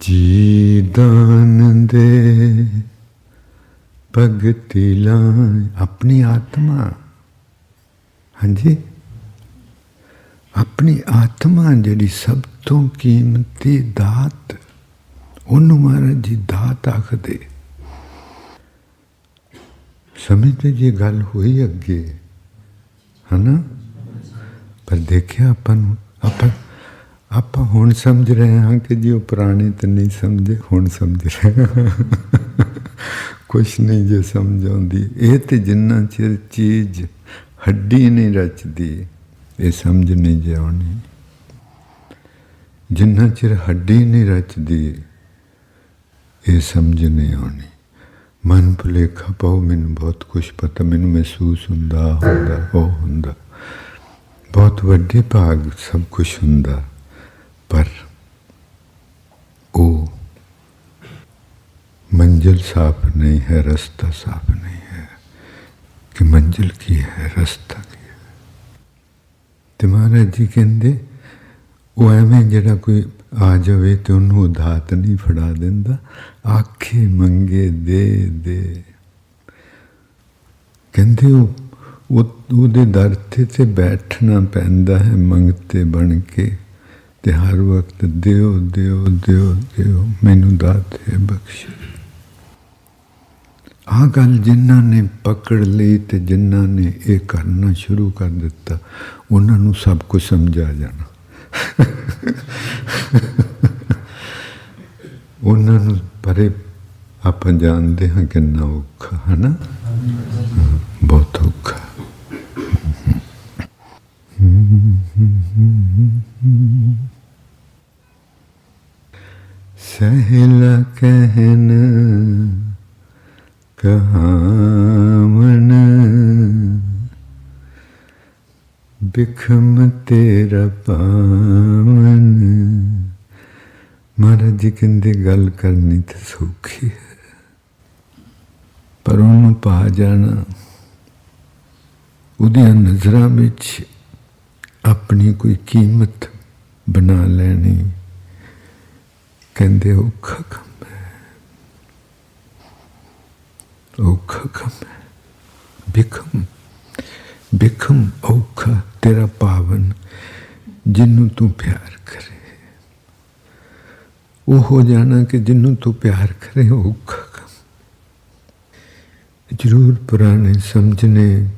ਜੀ ਦਾਨ ਦੇ ਭਗਤੀ ਲਾਇ ਆਪਣੀ ਆਤਮਾ। ਹਾਂਜੀ? ਆਪਣੀ ਆਤਮਾ ਜਿਹੜੀ ਸਭ ਤੋਂ ਕੀਮਤੀ ਦਾਤ, ਉਹਨੂੰ ਮਹਾਰਾਜ ਜੀ ਦਾਤ ਆਖਦੇ। ਸਮਝਦੇ ਜੀ ਗੱਲ ਹੋਈ ਅੱਗੇ, ਹਨਾ? ਪਰ ਦੇਖਿਆ ਆਪਾਂ ਨੂੰ, ਆਪਾਂ ਆਪਾਂ ਹੁਣ ਸਮਝ ਰਹੇ ਹਾਂ ਕਿ ਜੀ ਉਹ ਪੁਰਾਣੇ ਤਾਂ ਨਹੀਂ ਸਮਝੇ, ਹੁਣ ਸਮਝ ਰਹੇ ਹਾਂ। ਕੁਛ ਨਹੀਂ ਜੇ ਸਮਝ ਆਉਂਦੀ। ਇਹ ਤੇ ਜਿੰਨਾ ਚਿਰ ਚੀਜ਼ ਹੱਡੀ ਨਹੀਂ ਰਚਦੀ, ਇਹ ਸਮਝ ਨਹੀਂ ਜੇ ਆਉਣੀ। ਜਿੰਨਾ ਚਿਰ ਹੱਡੀ ਨਹੀਂ ਰਚਦੀ, ਇਹ ਸਮਝ ਨਹੀਂ ਆਉਣੀ। ਮਨ ਭੁਲੇਖਾ ਪਾਉ ਮੈਨੂੰ ਬਹੁਤ ਕੁਝ ਪਤਾ, ਮੈਨੂੰ ਮਹਿਸੂਸ ਹੁੰਦਾ ਹੁੰਦਾ, ਉਹ ਹੁੰਦਾ। ਬਹੁਤ ਵੱਡੇ ਭਾਗ ਸਭ ਕੁਝ ਹੁੰਦਾ। ਪਰ ਉਹ मंजिल साफ नहीं है रास्ता साफ नहीं है कि मंजिल की है ਰਸਤਾ ਕੀ ਹੈ ਤੇ ਮਹਾਰਾਜ ਜੀ ਕਹਿੰਦੇ ਉਹ ਐਵੇਂ ਜਿਹੜਾ ਕੋਈ ਆ ਜਾਵੇ ਤੇ ਉਹਨੂੰ ਉਦਾਤ ਨਹੀਂ ਫੜਾ ਦਿੰਦਾ ਆਖੇ ਮੰਗੇ ਦੇ ਦੇ ਕਹਿੰਦੇ ਉਹ ਉਹ- ਉਹਦੇ ਦਰ ਤੇ ਤੇ ਬੈਠਣਾ ਪੈਂਦਾ ਹੈ ਮੰਗਤੇ ਬਣ ਕੇ ਤੇ ਹਰ ਵਕਤ ਦਿਓ ਦਿਓ ਦਿਓ ਦਿਓ, ਮੈਨੂੰ ਦਾਤ ਬਖਸ਼ ਆ ਗੱਲ ਜਿਨ੍ਹਾਂ ਨੇ ਪਕੜ ਲਈ ਤੇ ਜਿਨ੍ਹਾਂ ਨੇ ਇਹ ਕਰਨਾ ਸ਼ੁਰੂ ਕਰ ਦਿੱਤਾ, ਉਹਨਾਂ ਨੂੰ ਸਭ ਕੁਝ ਸਮਝਾ ਜਾਣਾ। ਉਹਨਾਂ ਨੂੰ ਪਰੇ ਆਪਾਂ ਜਾਣਦੇ ਹਾਂ ਕਿੰਨਾ ਔਖਾ ਹੈ ਨਾ ਬਹੁਤ ਔਖਾ ਸਹਿਲਾ ਕਹਿਨ ਕਹਾਵਨ ਬਿਖਮ ਤੇਰਾ ਪਾਵਨ। ਮਹਾਰਾਜ ਜੀ ਕਹਿੰਦੇ, ਗੱਲ ਕਰਨੀ ਤੇ ਸੌਖੀ ਹੈ, ਪਰ ਉਹਨੂੰ ਪਾ ਜਾਣਾ, ਉਹਦੀਆਂ ਨਜ਼ਰਾਂ ਵਿੱਚ ਆਪਣੀ ਕੋਈ ਕੀਮਤ ਬਣਾ ਲੈਣੀ ਕਹਿੰਦੇ ਔਖਾ ਕੰਮ ਹੈ। ਔਖਾ ਕੰਮ ਹੈ। ਬਿਖਮ ਬਿਖਮ ਔਖਾ ਤੇਰਾ ਪਾਵਨ ਜਿਹਨੂੰ ਤੂੰ ਪਿਆਰ ਕਰੇ। ਉਹ ਹੋ ਜਾਣਾ ਕਿ ਜਿਹਨੂੰ ਤੂੰ ਪਿਆਰ ਕਰੇ, ਔਖਾ ਕੰਮ ਜ਼ਰੂਰ ਪੁਰਾਣੇ ਸਮਝਣੇ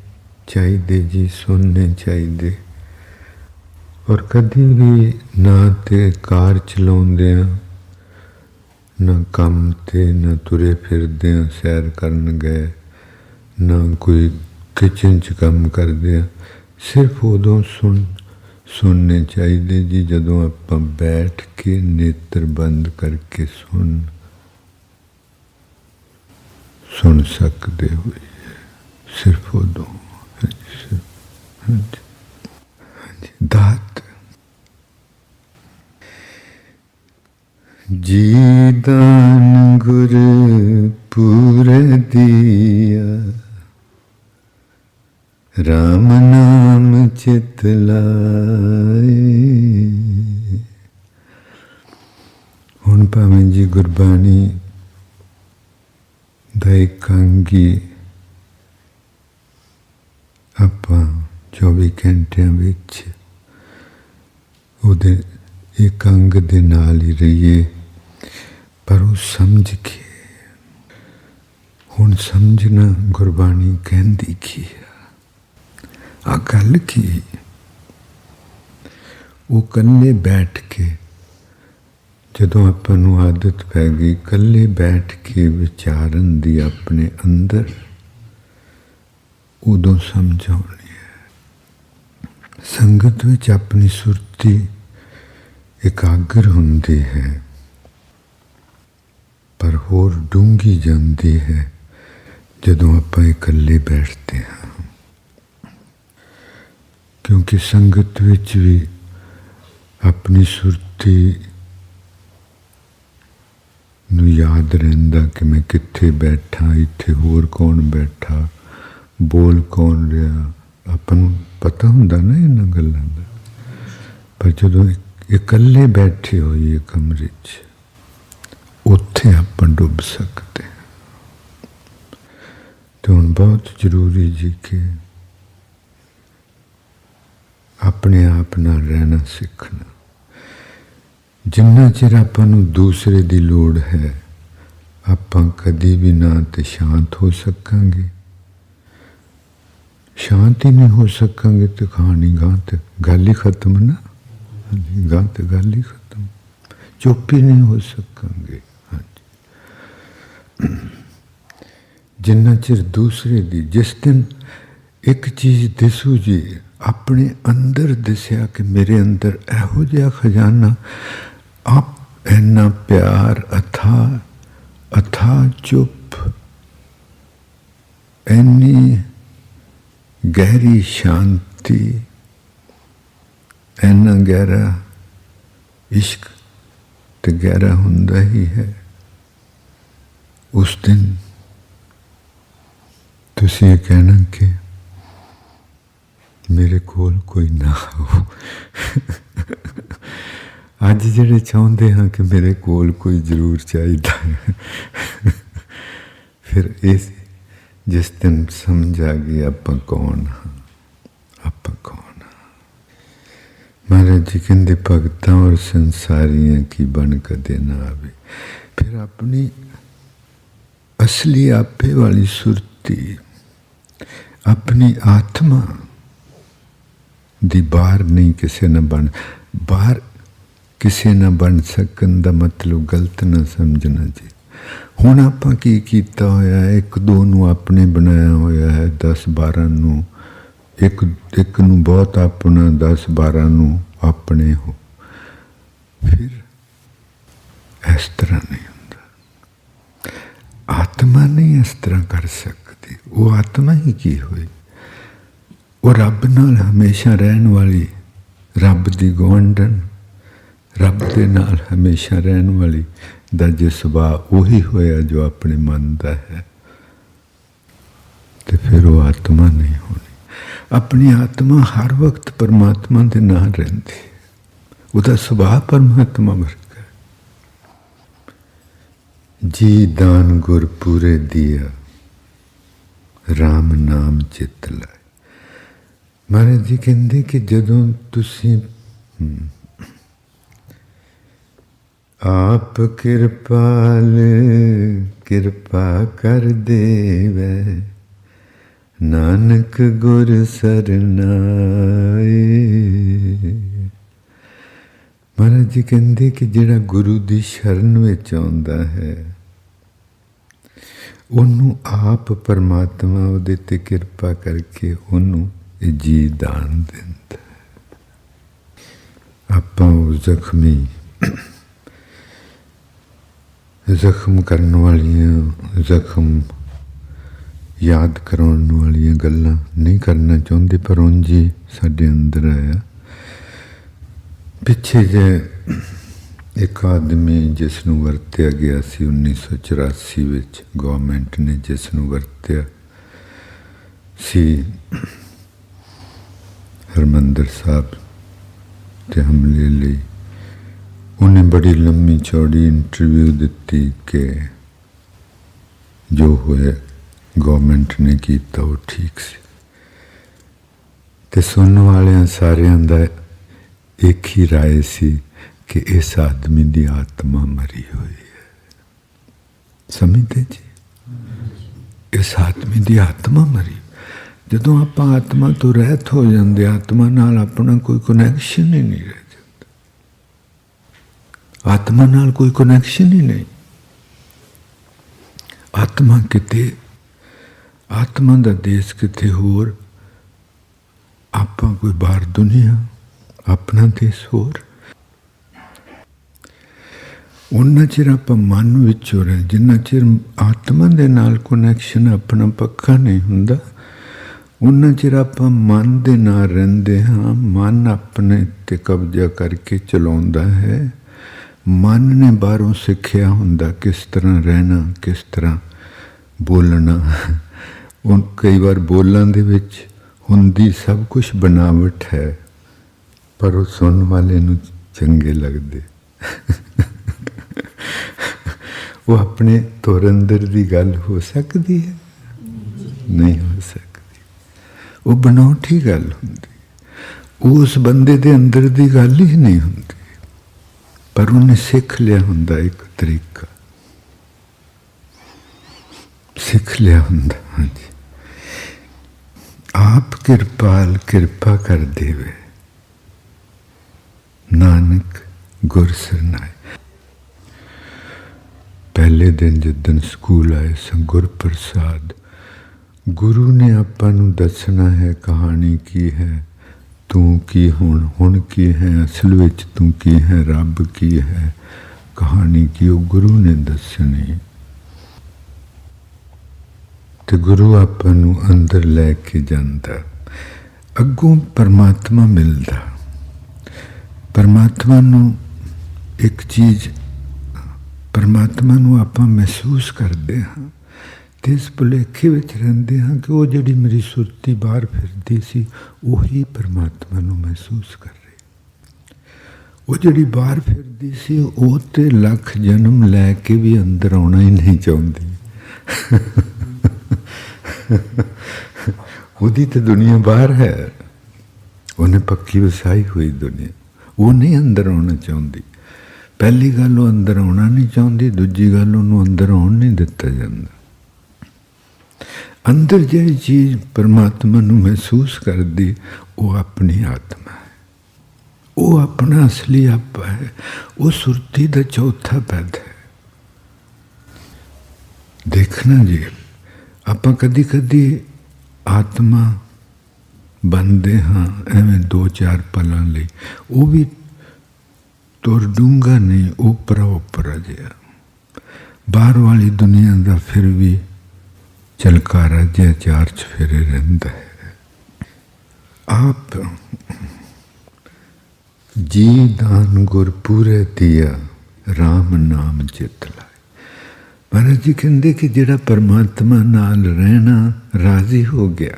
ਚਾਹੀਦੇ ਜੀ, ਸੁਣਨੇ ਚਾਹੀਦੇ। ਔਰ ਕਦੀ ਵੀ ਨਾ ਤੇ ਕਾਰ ਚਲਾਉਂਦੇ ਆ ਨਾ ਕੰਮ ਤੇ ਨਾ ਤੁਰੇ ਫਿਰਦੇ ਆ, ਸੈਰ ਕਰਨ ਗਏ। ਨਾ ਕੋਈ ਕਿਚਨ 'ਚ ਕੰਮ ਕਰਦੇ ਆ। ਸਿਰਫ ਉਦੋਂ ਸੁਣ, ਸੁਣਨੇ ਚਾਹੀਦੇ ਜੀ, ਜਦੋਂ ਆਪਾਂ ਬੈਠ ਕੇ ਨੇਤਰ ਬੰਦ ਕਰਕੇ ਸੁਣ ਸੁਣ ਸਕਦੇ ਹੋਏ ਸਿਰਫ ਉਦੋਂ। ਸਿਰਫ- ਹਾਂਜੀ ਹਾਂਜੀ। ਦਾਤ ਜੀਦਾਨ ਗੁਰ ਪੂਰ ਦੀਆ। ਰਾਮ ਨਾਮ ਚਿਤ ਲਾਏ। ਹੁਣ ਭਾਵੇਂ ਜੀ ਗੁਰਬਾਣੀ ਦਾ ਇਕਾਂਗੀ ਆਪਾਂ 24 ਘੰਟਿਆਂ ਵਿੱਚ ਉਹਦੇ ਇੱਕ ਅੰਗ ਦੇ ਨਾਲ ਹੀ ਰਹੀਏ, ਪਰ ਉਹ ਸਮਝ ਕੇ। ਹੁਣ ਸਮਝਣਾ ਗੁਰਬਾਣੀ ਕਹਿੰਦੀ ਕੀ ਹੈ ਆ ਗੱਲ ਕੀ? ਉਹ ਕੰਨੇ ਬੈਠ ਕੇ, ਜਦੋਂ ਆਪਾਂ ਨੂੰ ਆਦਤ ਪੈ ਗਈ, ਇਕੱਲੇ ਬੈਠ ਕੇ ਵਿਚਾਰਨ ਦੀ ਆਪਣੇ ਅੰਦਰ, ਉਦੋਂ ਸਮਝ ਆਉਣੀ ਹੈ। ਸੰਗਤ ਵਿੱਚ ਆਪਣੀ ਸੁਰਤੀ ਇਕਾਗਰ ਹੁੰਦੀ ਹੈ, ਪਰ ਹੋਰ ਡੂੰਗੀ ਜਾਂਦੀ ਹੈ ਜਦੋਂ ਆਪਾਂ ਇਕੱਲੇ ਬੈਠਦੇ ਹਾਂ। ਕਿਉਂਕਿ ਸੰਗਤ ਵਿੱਚ ਵੀ ਆਪਣੀ ਸੁਰਤੀ ਨੂੰ ਯਾਦ ਰਹਿੰਦਾ ਕਿ ਮੈਂ ਕਿੱਥੇ ਬੈਠਾ, ਇੱਥੇ ਹੋਰ ਕੌਣ ਬੈਠਾ, ਬੋਲ ਕੌਣ ਰਿਹਾ, ਆਪਾਂ ਨੂੰ ਪਤਾ ਹੁੰਦਾ ਨਾ ਇਹਨਾਂ ਗੱਲਾਂ ਦਾ। ਪਰ ਜਦੋਂ ਇਕ- ਇਕੱਲੇ ਬੈਠੇ ਹੋਈਏ ਕਮਰੇ 'ਚ, ਉੱਥੇ ਆਪਾਂ ਡੁੱਬ ਸਕਦੇ ਹਾਂ। ਤੇ ਹੁਣ ਬਹੁਤ ਜ਼ਰੂਰੀ ਜੀ ਕਿ ਆਪਣੇ ਆਪ ਨਾਲ ਰਹਿਣਾ ਸਿੱਖਣਾ। ਜਿੰਨਾ ਚਿਰ ਆਪਾਂ ਨੂੰ ਦੂਸਰੇ ਦੀ ਲੋੜ ਹੈ, ਆਪਾਂ ਕਦੀ ਵੀ ਨਾ ਤੇ ਸ਼ਾਂਤ ਹੋ ਸਕਾਂਗੇ। ਸ਼ਾਂਤੀ ਨਹੀਂ ਹੋ ਸਕਾਂਗੇ ਤੇ ਕਹਾਣੀ ਗਾਂ ਤੇ ਗੱਲ ਹੀ ਖਤਮ ਨਾ। ਹਾਂਜੀ ਗੱਲ ਤੇ ਗੱਲ ਹੀ ਖਤਮ। ਚੁੱਪ ਹੀ ਨਹੀਂ ਹੋ ਸਕਾਂਗੇ। ਹਾਂਜੀ। ਜਿੰਨਾ ਚਿਰ ਦੂਸਰੇ ਦੀ, ਜਿਸ ਦਿਨ ਇੱਕ ਚੀਜ਼ ਦਿਸੂ ਜੀ, ਆਪਣੇ ਅੰਦਰ ਦਿਸਿਆ ਕਿ ਮੇਰੇ ਅੰਦਰ ਇਹੋ ਜਿਹਾ ਖਜ਼ਾਨਾ, ਆਪ ਇੰਨਾ ਪਿਆਰ, ਅਥਾ ਅਥਾ ਚੁੱਪ, ਇੰਨੀ ਗਹਿਰੀ ਸ਼ਾਂਤੀ ਇੰਨਾ ਗਹਿਰਾ ਇਸ਼ਕ ਤੇ ਗਹਿਰਾ ਹੁੰਦਾ ਹੀ ਹੈ ਉਸ ਦਿਨ ਤੁਸੀਂ ਇਹ ਕਹਿਣਾ ਕਿ ਮੇਰੇ ਕੋਲ ਕੋਈ ਨਾ ਹੋ ਅੱਜ ਜਿਹੜੇ ਚਾਹੁੰਦੇ ਹਾਂ ਕਿ ਮੇਰੇ ਕੋਲ ਕੋਈ ਜ਼ਰੂਰ ਚਾਹੀਦਾ ਹੈ ਫਿਰ ਇਸ ਜਿਸ ਦਿਨ ਸਮਝ ਆ ਗਈ ਆਪਾਂ ਕੌਣ ਹਾਂ ਆਪਾਂ ਕੌਣ ਹਾਂ ਮਹਾਰਾਜ ਜੀ ਕਹਿੰਦੇ, ਭਗਤਾਂ ਔਰ ਸੰਸਾਰੀਆਂ ਕੀ ਬਣ ਕਦੇ ਨਾ ਆਵੇ। ਫਿਰ ਆਪਣੀ ਅਸਲੀ ਆਪੇ ਵਾਲੀ ਸੁਰਤੀ, ਆਪਣੀ ਆਤਮਾ ਦੀ ਬਾਹਰ ਨਹੀਂ ਕਿਸੇ ਨਾ ਬਣ, ਬਾਹਰ ਕਿਸੇ ਨਾ ਬਣ ਸਕਣ ਦਾ ਮਤਲਬ ਗਲਤ ਨਾ ਸਮਝਣਾ ਜੀ। ਹੁਣ ਆਪਾਂ ਕੀ ਕੀਤਾ ਹੋਇਆ ਹੈ? ਇੱਕ ਦੋ ਨੂੰ ਆਪਣੇ ਬਣਾਇਆ ਹੋਇਆ ਹੈ 10 12 ਨੂੰ ਇੱਕ ਇੱਕ ਨੂੰ ਬਹੁਤ ਆਪਣਾ 10 12 ਨੂੰ ਆਪਣੇ ਹੋ। ਫਿਰ ਇਸ ਤਰ੍ਹਾਂ ਨਹੀਂ ਹੁੰਦਾ। ਆਤਮਾ ਨਹੀਂ ਇਸ ਤਰ੍ਹਾਂ ਕਰ ਸਕਦੀ। ਉਹ ਆਤਮਾ ਹੀ ਕੀ ਹੋਈ ਉਹ ਰੱਬ ਨਾਲ ਹਮੇਸ਼ਾ ਰਹਿਣ ਵਾਲੀ, ਰੱਬ ਦੀ ਗਵੰਡਨ ਰੱਬ ਦੇ ਨਾਲ ਹਮੇਸ਼ਾ ਰਹਿਣ ਵਾਲੀ ਦਾ ਜੇ ਸੁਭਾਅ ਉਹੀ ਹੋਇਆ ਜੋ ਆਪਣੇ ਮਨ ਦਾ ਹੈ। ਤੇ ਫਿਰ ਉਹ ਆਤਮਾ ਨਹੀਂ ਹੋਣੀ। ਆਪਣੀ ਆਤਮਾ ਹਰ ਵਕਤ ਪਰਮਾਤਮਾ ਦੇ ਨਾਲ ਰਹਿੰਦੀ। ਉਹਦਾ ਸੁਭਾਅ ਪਰਮਾਤਮਾ ਵਰਗਾ ਜੀ ਦਾਨ ਗੁਰ ਪੂਰੇ ਦਿਆ RAM ਨਾਮ ਚਿਤ ਲਾਇ ਮਹਾਰਾਜ ਜੀ ਕਹਿੰਦੇ ਕਿ ਜਦੋਂ ਤੁਸੀਂ ਆਪ ਕਿਰਪਾਲ, ਕਿਰਪਾ ਕਰ ਦੇਵੈ। ਨਾਨਕ ਗੁਰ ਸਰਨਾਏ ਮਹਾਰਾਜ ਜੀ ਕਹਿੰਦੇ ਕਿ ਜਿਹੜਾ ਗੁਰੂ ਦੀ ਸ਼ਰਨ ਵਿੱਚ ਆਉਂਦਾ ਹੈ, ਉਹਨੂੰ ਆਪ ਪਰਮਾਤਮਾ ਉਹਦੇ ਤੇ ਕਿਰਪਾ ਕਰਕੇ ਉਹਨੂੰ ਇਹ ਜੀ ਦਾਨ ਦਿੰਦਾ ਹੈ। ਆਪਾਂ ਉਹ ਜ਼ਖਮੀ, ਜ਼ਖਮ ਕਰਨ ਵਾਲੀਆਂ ਜ਼ਖਮ ਯਾਦ ਕਰਾਉਣ ਵਾਲੀਆਂ ਗੱਲਾਂ ਨਹੀਂ ਕਰਨਾ ਚਾਹੁੰਦੇ, ਪਰ ਉਂਝ ਸਾਡੇ ਅੰਦਰ ਆਇਆ। ਪਿੱਛੇ ਜੇ ਇੱਕ ਆਦਮੀ ਜਿਸ ਨੂੰ ਵਰਤਿਆ ਗਿਆ ਸੀ 1984 ਵਿੱਚ ਗਵਰਨਮੈਂਟ ਨੇ ਜਿਸ ਨੂੰ ਵਰਤਿਆ ਸੀ ਹਰਮੰਦਰ ਸਾਹਿਬ ਤੇ ਹਮਲੇ ਲਈ, ਉਹਨੇ ਬੜੀ ਲੰਮੀ ਚੌੜੀ ਇੰਟਰਵਿਊ ਦਿੱਤੀ ਕਿ ਜੋ ਹੋਇਆ ਗਵਰਨਮੈਂਟ ਨੇ ਕੀਤਾ, ਉਹ ਠੀਕ ਸੀ। ਤੇ ਸੁਣਨ ਵਾਲਿਆਂ ਸਾਰਿਆਂ ਦਾ ਇੱਕ ਹੀ ਰਾਏ ਸੀ ਕਿ ਇਸ ਆਦਮੀ ਦੀ ਆਤਮਾ ਮਰੀ ਹੋਈ ਹੈ। ਸਮਝਦੇ ਜੀ? ਇਸ ਆਦਮੀ ਦੀ ਆਤਮਾ ਮਰੀ। ਜਦੋਂ ਆਪਾਂ ਆਤਮਾ ਤੋਂ ਰਹਿਤ ਹੋ ਜਾਂਦੇ, ਆਤਮਾ ਨਾਲ ਆਪਣਾ ਕੋਈ ਕਨੈਕਸ਼ਨ ਹੀ ਨਹੀਂ ਰਹਿ ਜਾਂਦਾ। ਆਤਮਾ ਨਾਲ ਕੋਈ ਕਨੈਕਸ਼ਨ ਹੀ ਨਹੀਂ। ਆਤਮਾ ਕਿਤੇ ਆਤਮਾ ਦਾ ਦੇਸ਼ ਕਿਤੇ ਹੋਰ? ਆਪਾਂ ਕੋਈ ਬਾਹਰ ਦੁਨੀਆ, ਆਪਣਾ ਦੇਸ਼ ਹੋਰ? ਉਹਨਾਂ ਚਿਰ ਆਪਾਂ ਮਨ ਵਿੱਚ ਹੋ ਰਹੇ, ਜਿੰਨਾ ਚਿਰ ਆਤਮਾ ਦੇ ਨਾਲ ਕਨੈਕਸ਼ਨ ਆਪਣਾ ਪੱਕਾ ਨਹੀਂ ਹੁੰਦਾ, ਉਹਨਾਂ ਚਿਰ ਆਪਾਂ ਮਨ ਦੇ ਨਾਲ ਰਹਿੰਦੇ ਹਾਂ, ਮਨ ਆਪਣੇ ਤੇ ਕਬਜ਼ਾ ਕਰਕੇ ਚਲਾਉਂਦਾ ਹੈ। ਮਨ ਨੇ ਬਾਹਰੋਂ ਸਿੱਖਿਆ ਹੁੰਦਾ ਕਿਸ ਤਰ੍ਹਾਂ ਰਹਿਣਾ, ਕਿਸ ਤਰ੍ਹਾਂ ਬੋਲਣਾ। ਉਹ ਕਈ ਵਾਰ ਬੋਲਾਂ ਦੇ ਵਿੱਚ ਹੁੰਦੀ ਸਭ ਕੁਝ ਬਣਾਵਟ ਹੈ, ਪਰ ਉਹ ਸੁਣਨ ਵਾਲੇ ਨੂੰ ਚੰਗੇ ਲੱਗਦੇ। ਉਹ ਆਪਣੇ ਤੁਰ ਅੰਦਰ ਦੀ ਗੱਲ ਹੋ ਸਕਦੀ ਹੈ? ਨਹੀਂ ਹੋ ਸਕਦੀ। ਉਹ ਬਣਾਉਟੀ ਗੱਲ ਹੁੰਦੀ। ਉਸ ਬੰਦੇ ਦੇ ਅੰਦਰ ਦੀ ਗੱਲ ਹੀ ਨਹੀਂ ਹੁੰਦੀ। ਪਰ ਉਹਨੇ ਸਿੱਖ ਲਿਆ ਹੁੰਦਾ ਇੱਕ ਤਰੀਕਾ। ਸਿੱਖ ਲਿਆ ਹੁੰਦਾ, ਹਾਂਜੀ। ਆਪ ਕਿਰਪਾਲ ਕਿਰਪਾ ਕਰ ਦੇਵੇ। ਨਾਨਕ ਗੁਰ ਸਰਨਾਏ। ਪਹਿਲੇ ਦਿਨ ਜਦੋਂ ਸਕੂਲ ਆਏ ਸੰ ਗੁਰ ਪ੍ਰਸਾਦ ਗੁਰੂ ਨੇ ਆਪਾਂ ਨੂੰ ਦੱਸਣਾ ਹੈ ਕਹਾਣੀ ਕੀ ਹੈ, ਤੂੰ ਕੀ ਹੁਣ ਹੁਣ ਕੀ ਹੈ, ਅਸਲ ਵਿੱਚ ਤੂੰ ਕੀ ਹੈ, ਰੱਬ ਕੀ ਹੈ। ਕਹਾਣੀ ਕੀ ਉਹ ਗੁਰੂ ਨੇ ਦੱਸਣੀ। ਤੇ ਗੁਰੂ ਆਪਾਂ ਨੂੰ ਅੰਦਰ ਲੈ ਕੇ ਜਾਂਦਾ। ਅੱਗੋਂ ਪਰਮਾਤਮਾ ਮਿਲਦਾ। ਪਰਮਾਤਮਾ ਨੂੰ ਇੱਕ ਚੀਜ਼, ਪਰਮਾਤਮਾ ਨੂੰ ਆਪਾਂ ਮਹਿਸੂਸ ਕਰਦੇ ਹਾਂ ਤੇ ਇਸ ਭੁਲੇਖੇ ਵਿੱਚ ਰਹਿੰਦੇ ਹਾਂ ਕਿ ਉਹ ਜਿਹੜੀ ਮੇਰੀ ਸੁਰਤੀ ਬਾਹਰ ਫਿਰਦੀ ਸੀ, ਉਹੀ ਪਰਮਾਤਮਾ ਨੂੰ ਮਹਿਸੂਸ ਕਰ ਰਹੀ। ਉਹ ਜਿਹੜੀ ਬਾਹਰ ਫਿਰਦੀ ਸੀ, ਉਹ ਤੇ ਲੱਖ ਜਨਮ ਲੈ ਕੇ ਵੀ ਅੰਦਰ ਆਉਣਾ ਹੀ ਨਹੀਂ ਚਾਹੁੰਦੀ। ਉਹਦੀ ਤੇ ਦੁਨੀਆ ਬਾਹਰ ਹੈ। ਉਹਨੇ ਪੱਕੀ ਵਸਾਈ ਹੋਈ ਦੁਨੀਆ। ਉਹ ਨਹੀਂ ਅੰਦਰ ਆਉਣਾ ਚਾਹੁੰਦੀ। ਪਹਿਲੀ ਗੱਲ ਉਹ ਅੰਦਰ ਆਉਣਾ ਨਹੀਂ ਚਾਹੁੰਦੀ, ਦੂਜੀ ਗੱਲ ਉਹਨੂੰ ਅੰਦਰ ਆਉਣ ਨਹੀਂ ਦਿੱਤਾ ਜਾਂਦਾ। ਅੰਦਰ ਜਿਹੜੀ ਚੀਜ਼ ਪਰਮਾਤਮਾ ਨੂੰ ਮਹਿਸੂਸ ਕਰਦੀ, ਉਹ ਆਪਣੀ ਆਤਮਾ ਹੈ। ਉਹ ਆਪਣਾ ਅਸਲੀ ਆਪਾ ਹੈ। ਉਹ ਸੁਰਤੀ ਦਾ ਚੌਥਾ ਪੈਦ ਹੈ। ਦੇਖਣਾ ਜੀ। ਆਪਾਂ ਕਦੀ ਕਦੀ ਆਤਮਾ ਬੰਦੇ ਹਾਂ, ਐਵੇਂ ਦੋ ਚਾਰ ਪਲਾਂ ਲਈ। ਉਹ ਵੀ ਤੁਰ ਡੂੰਗਾ ਨਹੀਂ ਉਪਰਾ ਉਪਰਾ ਜਿਹਾ। ਬਾਹਰ ਵਾਲੀ ਦੁਨੀਆ ਦਾ ਫਿਰ ਵੀ ਚਲਕਾਰਾ ਜਿਹਾ ਚਾਰ ਚ ਫਿਰੇ ਰਹਿੰਦਾ ਹੈ। ਆਪ ਜੀ ਦਾਨ ਗੁਰ ਪੂਰੇ ਦਿਆ RAM ਨਾਮ ਚਿਤ ਲਾਏ। ਮਹਾਰਾਜ ਜੀ ਕਹਿੰਦੇ ਕਿ ਜਿਹੜਾ ਪਰਮਾਤਮਾ ਨਾਲ ਰਹਿਣਾ ਰਾਜ਼ੀ ਹੋ ਗਿਆ।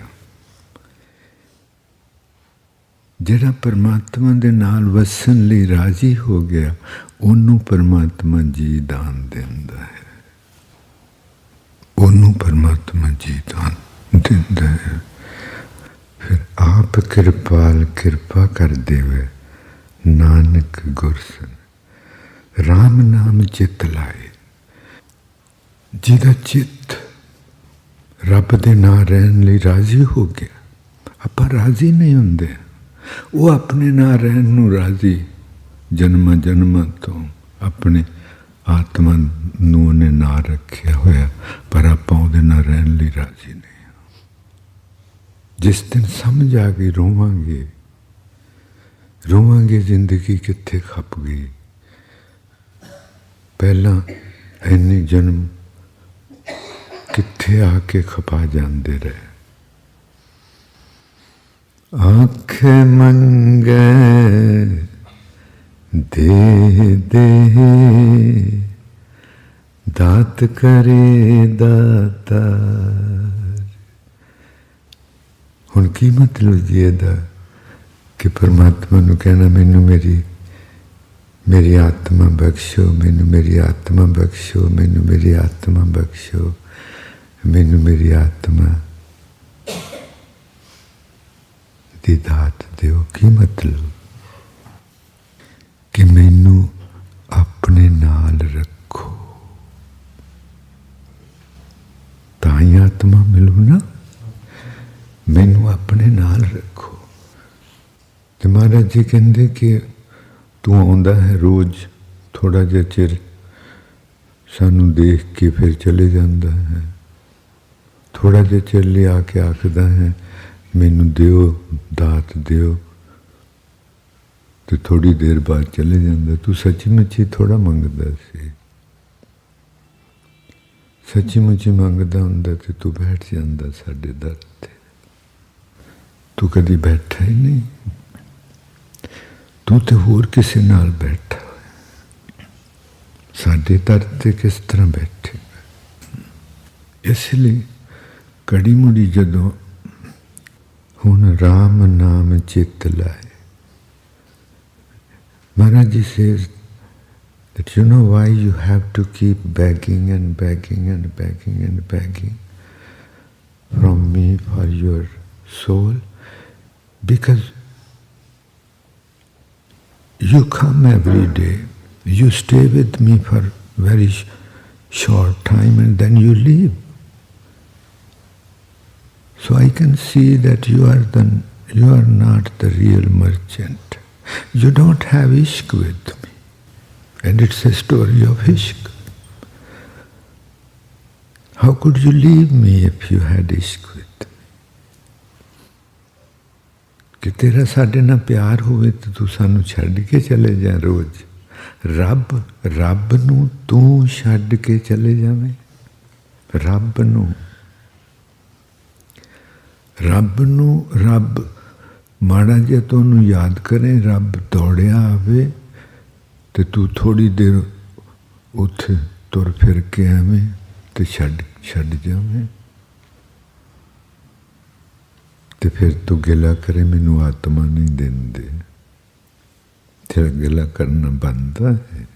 ਜਿਹੜਾ ਪਰਮਾਤਮਾ ਦੇ ਨਾਲ ਵਸਣ ਲਈ ਰਾਜ਼ੀ ਹੋ ਗਿਆ, ਉਹਨੂੰ ਪਰਮਾਤਮਾ ਜੀ ਦਾਨ ਦਿੰਦਾ ਹੈ। ਉਹਨੂੰ ਪਰਮਾਤਮਾ ਜੀ ਦਾਨ ਦਿੰਦਾ ਹੈ। ਫਿਰ ਆਪ ਕਿਰਪਾਲ ਕਿਰਪਾ ਕਰ ਦੇਵੇ, ਨਾਨਕ ਗੁਰਸਨ RAM ਨਾਮ ਚਿਤ ਲਾਏ। ਜਿਹਦਾ ਚਿੱਤ ਰੱਬ ਦੇ ਨਾਲ ਰਹਿਣ ਲਈ ਰਾਜ਼ੀ ਹੋ ਗਿਆ, ਆਪਾਂ ਰਾਜ਼ੀ ਨਹੀਂ ਹੁੰਦੇ। ਉਹ ਆਪਣੇ ਨਾਲ ਰਹਿਣ ਨੂੰ ਰਾਜ਼ੀ ਜਨਮ ਜਨਮ ਤੋਂ ਆਪਣੇ ਆਤਮਾ ਨੂੰ ਉਹਨੇ ਨਾ ਰੱਖਿਆ ਹੋਇਆ, ਪਰ ਆਪਾਂ ਉਹਦੇ ਨਾਲ ਰਹਿਣ ਲਈ ਰਾਜ਼ੀ ਨਹੀਂ। ਹਾਂ ਜਿਸ ਦਿਨ ਸਮਝ ਆ ਗਈ ਰੋਵਾਂਗੇ ਰੋਵਾਂਗੇ ਜ਼ਿੰਦਗੀ ਕਿੱਥੇ ਖੱਪ ਗਈ। ਪਹਿਲਾਂ ਇੰਨੇ ਜਨਮ ਕਿੱਥੇ ਆ ਕੇ ਖਪਾ ਜਾਂਦੇ ਰਹੇ। ਆਖ ਮੰਗੇ, ਦੇ ਦੇ। ਦਾਤ ਕਰੇ ਦਾਤਾ। ਹੁਣ ਕੀ ਮਤਲਬ ਜੀ ਇਹਦਾ ਕਿ ਪਰਮਾਤਮਾ ਨੂੰ ਕਹਿਣਾ, ਮੈਨੂੰ ਮੇਰੀ ਮੇਰੀ ਆਤਮਾ ਬਖਸ਼ੋ, ਮੈਨੂੰ ਮੇਰੀ ਆਤਮਾ ਬਖਸ਼ੋ, ਮੈਨੂੰ ਮੇਰੀ ਆਤਮਾ ਬਖਸ਼ੋ। ਮੈਨੂੰ ਮੇਰੀ ਆਤਮਾ ਦੀ ਦਾਤ ਦਿਓ। ਕੀ ਮਤਲਬ? ਕਿ ਮੈਨੂੰ ਆਪਣੇ ਨਾਲ ਰੱਖੋ। ਤਾਂ ਹੀ ਆਤਮਾ ਮਿਲੂ ਨਾ। ਮੈਨੂੰ ਆਪਣੇ ਨਾਲ ਰੱਖੋ। ਤੇ ਮਹਾਰਾਜ ਜੀ ਕਹਿੰਦੇ ਕਿ ਤੂੰ ਆਉਂਦਾ ਹੈ ਰੋਜ਼ ਥੋੜਾ ਜਿਹਾ ਚਿਰ ਸਾਨੂੰ ਦੇਖ ਕੇ ਫਿਰ ਚਲੇ ਜਾਂਦਾ ਹੈ। ਥੋੜਾ ਜਿਹਾ ਚੱਲੇ ਆ ਕੇ ਆਖਦਾ ਹੈ, ਮੈਨੂੰ ਦਿਓ, ਦਾਤ ਦਿਓ। ਤੇ ਥੋੜੀ ਦੇਰ ਬਾਅਦ ਚਲੇ ਜਾਂਦਾ। ਤੂੰ ਸੱਚੀ ਮੁੱਚੀ ਥੋੜਾ ਮੰਗਦਾ ਸੀ। ਸੱਚੀ ਮੁੱਚੀ ਮੰਗਦਾ ਹੁੰਦਾ ਤੇ ਤੂੰ ਬੈਠ ਜਾਂਦਾ ਸਾਡੇ ਦਰ ਤੇ। ਤੂੰ ਕਦੀ ਬੈਠਾ ਹੀ ਨਹੀਂ। ਤੂੰ ਤੇ ਹੋਰ ਕਿਸੇ ਨਾਲ ਬੈਠਾ ਸਾਡੇ ਦਰ ਤੇ ਕਿਸ ਤਰ੍ਹਾਂ ਬੈਠੇ ਇਸ ਲਈ कड़ीमुड़ी जॾो हुन राम नाम चित लाए ji says that you know why you have to keep begging and begging and begging and begging from me for your soul? Because you come every day, you stay with me for very short time and then you leave. So I can see that you are the you are not the real merchant. You don't have ishq with me. And it's a story of ishq. How could you leave me if you had ishq with me? ਕਿ ਤੇਰਾ ਸਾਡੇ ਨਾਲ ਪਿਆਰ ਹੋਵੇ ਤੇ ਤੂੰ ਸਾਨੂੰ ਛੱਡ ਕੇ ਚਲੇ ਜਾ ਰੋਜ਼ ਰੱਬ ਰੱਬ ਨੂੰ ਤੂੰ ਛੱਡ ਕੇ ਚਲੇ ਜਾਵੇਂ ਰੱਬ ਨੂੰ ਰੱਬ ਨੂੰ ਰੱਬ, ਮਾੜਾ ਜਿਹਾ ਤੁਹਾਨੂੰ ਯਾਦ ਕਰੇ, ਰੱਬ ਦੌੜਿਆ ਆਵੇ ਤੇ ਤੂੰ ਥੋੜੀ ਦੇਰ ਉੱਥੇ ਤੁਰ ਫਿਰ ਕੇ ਆਵੇਂ ਤੇ ਛੱਡ ਛੱਡ ਜਾਵੇਂ। ਤੇ ਫਿਰ ਤੂੰ ਗਿਲਾ ਕਰੇ, ਮੈਨੂੰ ਆਤਮਾ ਨਹੀਂ ਦਿੰਦੇ। ਤੇਰਾ ਗਿਲਾ ਕਰਨਾ ਬੰਦਾ ਹੈ।